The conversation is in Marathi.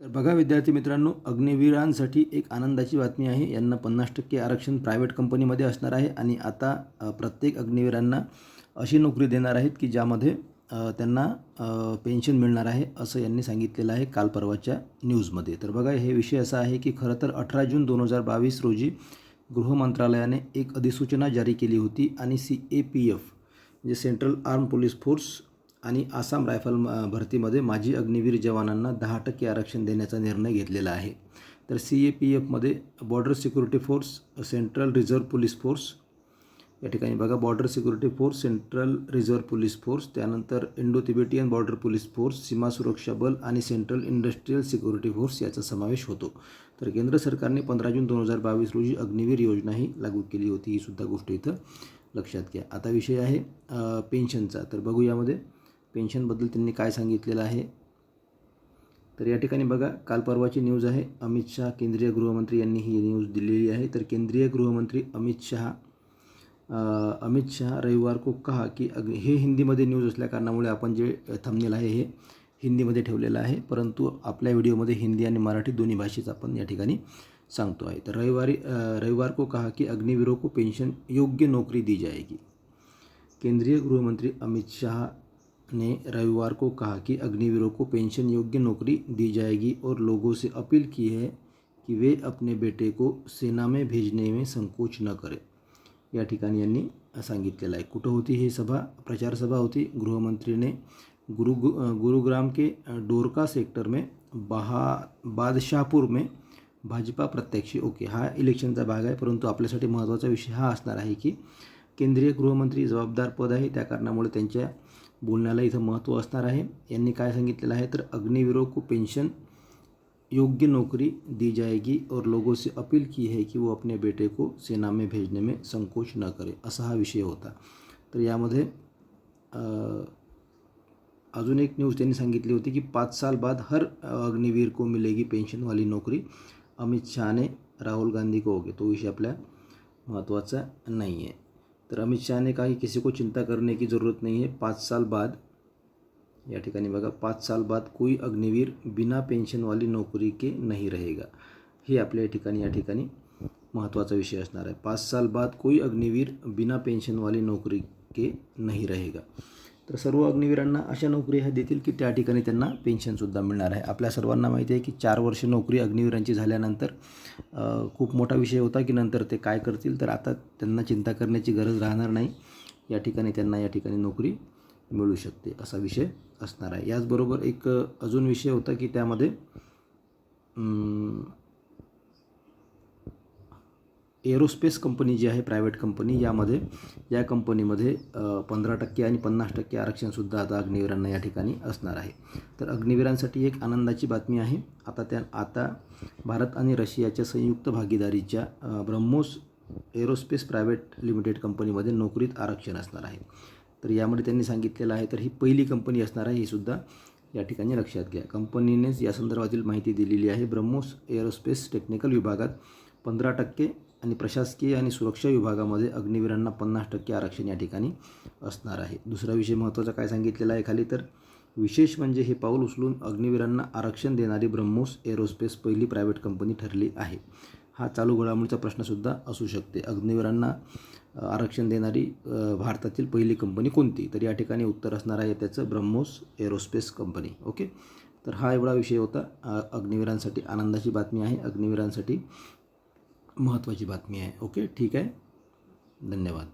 तर बघा विद्यार्थी मित्रांनो अग्निवीरांसाठी एक आनंदाची बातमी आहे. यांना पन्नास टक्के आरक्षण प्रायव्हेट कंपनीमध्ये असणार आहे आणि आता प्रत्येक अग्निवीरांना अशी नोकरी देणार आहेत की ज्यामध्ये त्यांना पेन्शन मिळणार आहे असं यांनी सांगितलेलं आहे काल परवाच्या न्यूजमध्ये तर बघा हे विषय असा आहे की खरं तर अठरा जून दोन हजार बावीस रोजी गृह मंत्रालयाने एक अधिसूचना जारी केली होती आणि सी ए पी एफ म्हणजे सेंट्रल आर्म पोलीस फोर्स आणि आसाम रायफल भरतीमध्ये माजी अग्निवीर जवानांना दहा टक्के आरक्षण देण्याचा निर्णय घेतलेला आहे. तर C A P एफमध्ये border security force central reserve police force या ठिकाणी बघा border security force central reserve police force त्यानंतर Indo Tibetan border police force सीमा सुरक्षा बल आणि सेंट्रल इंडस्ट्रीयल सिक्युरिटी फोर्स याचा समावेश होतो. तर केंद्र सरकारने पंधरा जून दोन हजार बावीस रोजी अग्निवीर योजनाही लागू केली होती ही सुद्धा गोष्ट इथं लक्षात घ्या. आता विषय आहे पेन्शनचा तर बघू यामध्ये पेन्शनबद्दल त्यांनी काय सांगितलेलं आहे? तर या ठिकाणी बघा काल परवाची न्यूज आहे अमित शहा केंद्रीय गृहमंत्री यांनी ही न्यूज दिलेली आहे. तर केंद्रीय गृहमंत्री अमित शहा अमित शहा रविवार को कहा की अग हे हिंदीमध्ये न्यूज असल्या कारणामुळे आपण जे थंबनेल आहे हे हिंदीमध्ये ठेवलेलं आहे. परंतु आपल्या व्हिडिओमध्ये हिंदी आणि मराठी दोन्ही भाषेचा आपण या ठिकाणी सांगतो आहे. तर रविवारी रविवार को कहा की अग्निवीरों को पेंशन योग्य नौकरी दी जाएगी. केंद्रीय गृहमंत्री अमित शाह ने रविवार को कहा कि अग्निवीरों को पेंशन योग्य नौकरी दी जाएगी और लोगों से अपील की है कि वे अपने बेटे को सेना में भेजने में संकोच न करें। या ठिकाणी यांनी सांगितलेलं आहे। कुठं होती ही सभा? प्रचार सभा होती. गृहमंत्रीने गुरु, गुरुग्राम के डोरका सेक्टर में बहा, बादशाहपूर में भाजपा प्रत्यक्षी ओके, हा इलेक्शनचा भाग आहे, परंतु आपल्यासाठी महत्त्वाचा विषय हा असणार आहे की केंद्रीय गृहमंत्री जबाबदार पद आहे, त्या कारणामुळे त्यांच्या बोलण्याला इथं महत्त्व असणार आहे. यांनी काय सांगितलेलं आहे? तर अग्निवीरों को पेंशन योग्य नौकरी दी जाएगी और लोगों से अपील की है कि वो अपने बेटे को सेना में भेजने में संकोच न करे असा हा विषय होता. तर यामध्ये अजून एक न्यूज़ त्यांनी सांगितली होती की पाच साल बाद हर अग्निवीर को मिलेगी पेंशन वाली नौकरी. अमित शहाने राहुल गांधी को होगे तो विषय आपल्या महत्त्वाचा नाही आहे तर अमित शाह ने कहा कि किसी को चिंता करने की ज़रूरत नहीं है। पाँच साल बाद या ठिकाणी बघा पाच साल बाद कोई अग्निवीर बिना पेन्शनवाली नोकरी के नहीं रहेगा। हे आपल्या या ठिकाणी या ठिकाणी महत्त्वाचा विषय असणार आहे. पाच साल बाद कोई अग्निवीर बिना पेन्शनवाली नोकरी के नहीं रहेगा। तर सर्व अग्निवीरांना अशा नोकरी ह्या देतील की त्या ठिकाणी त्यांना पेन्शनसुद्धा मिळणार आहे. आपल्या सर्वांना माहिती आहे की चार वर्ष नोकरी अग्निवीरांची झाल्यानंतर खूप मोठा विषय होता की नंतर ते काय करतील तर आता त्यांना चिंता करण्याची गरज राहणार नाही. या ठिकाणी त्यांना या ठिकाणी नोकरी मिळू शकते असा विषय असणार आहे. याचबरोबर एक अजून विषय होता की त्यामध्ये एरोस्पेस कंपनी जी आहे प्रायव्हेट कंपनी यामध्ये या कंपनीमध्ये पंधरा टक्के आणि पन्नास टक्के आरक्षणसुद्धा आता अग्निवीरांना या ठिकाणी असणार आहे. तर अग्निवीरांसाठी एक आनंदाची बातमी आहे. आता त्या आता भारत आणि रशियाच्या संयुक्त भागीदारीच्या ब्रह्मोस एरोस्पेस प्रायव्हेट लिमिटेड कंपनीमध्ये नोकरीत आरक्षण असणार आहे. तर यामध्ये त्यांनी सांगितलेलं आहे तर ही पहिली कंपनी असणार आहे ही सुद्धा या ठिकाणी लक्षात घ्या. कंपनीनेच या संदर्भातील माहिती दिलेली आहे. ब्रह्मोस एरोस्पेस टेक्निकल विभागात पंधरा टक्के आणि प्रशासकीय आणि सुरक्षा विभागामध्ये अग्निवीरांना पन्नास टक्के आरक्षण या ठिकाणी असणार आहे. दुसरा विषय महत्त्वाचा काय सांगितलेला आहे खाली तर विशेष म्हणजे हे पाऊल उचलून अग्निवीरांना आरक्षण देणारी ब्रह्मोस एरोस्पेस पहिली प्रायव्हेट कंपनी ठरली आहे. हा चालू घडामोडीचा प्रश्नसुद्धा असू शकते. अग्निवीरांना आरक्षण देणारी भारतातील पहिली कंपनी कोणती? तर या ठिकाणी उत्तर असणार आहे त्याचं ब्रह्मोस एरोस्पेस कंपनी. ओके? तर हा एवढा विषय होता. अग्निवीरांसाठी आनंदाची बातमी आहे. अग्निवीरांसाठी महत्त्वाची बातमी आहे. ओके? ठीक आहे? धन्यवाद.